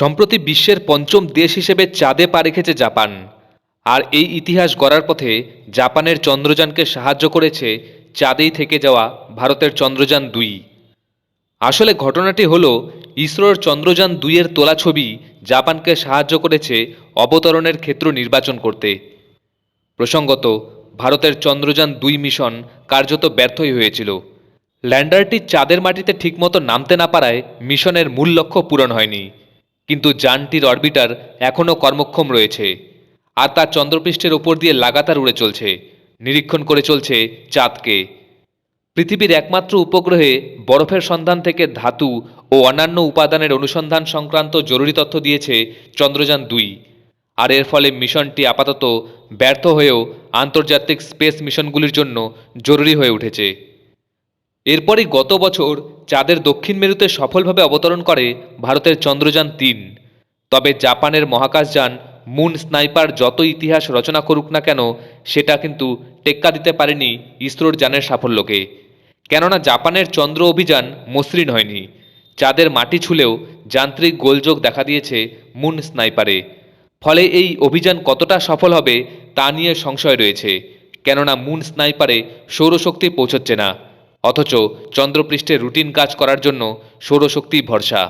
সম্প্রতি বিশ্বের পঞ্চম দেশ হিসেবে চাঁদে পা রেখেছে জাপান। আর এই ইতিহাস গড়ার পথে জাপানের চন্দ্রযানকে সাহায্য করেছে চাঁদেই থেকে যাওয়া ভারতের চন্দ্রযান দুই। আসলে ঘটনাটি হল, ইসরোর চন্দ্রযান দুইয়ের তোলা ছবি জাপানকে সাহায্য করেছে অবতরণের ক্ষেত্র নির্বাচন করতে। প্রসঙ্গত, ভারতের চন্দ্রযান দুই মিশন কার্যত ব্যর্থই হয়েছিল। ল্যান্ডারটি চাঁদের মাটিতে ঠিকমতো নামতে না পারায় মিশনের মূল লক্ষ্য পূরণ হয়নি। কিন্তু যানটির অরবিটার এখনও কর্মক্ষম রয়েছে। আর তা চন্দ্রপৃষ্ঠের ওপর দিয়ে লাগাতার উড়ে চলছে, নিরীক্ষণ করে চলছে চাঁদকে। পৃথিবীর একমাত্র উপগ্রহে বরফের সন্ধান থেকে ধাতু ও অন্যান্য উপাদানের অনুসন্ধান সংক্রান্ত জরুরি তথ্য দিয়েছে চন্দ্রযান দুই। আর এর ফলে মিশনটি আপাতত ব্যর্থ হয়েও আন্তর্জাতিক স্পেস মিশনগুলির জন্য জরুরি হয়ে উঠেছে। এরপরই গত বছর চাঁদের দক্ষিণ মেরুতে সফলভাবে অবতরণ করে ভারতের চন্দ্রযান তিন। তবে জাপানের মহাকাশযান মুন স্নাইপার যত ইতিহাস রচনা করুক না কেন, সেটা কিন্তু টেক্কা দিতে পারেনি ইসরোর যানের সাফল্যকে। কেননা জাপানের চন্দ্র অভিযান মসৃণ হয়নি। চাঁদের মাটি ছুলেও যান্ত্রিক গোলযোগ দেখা দিয়েছে মুন স্নাইপারে। ফলে এই অভিযান কতটা সফল হবে তা নিয়ে সংশয় রয়েছে। কেননা মুন স্নাইপারে সৌরশক্তি পৌঁছচ্ছে না। অথচ চন্দ্রপৃষ্ঠে রুটিন কাজ করার জন্য সৌরশক্তি ভরসা।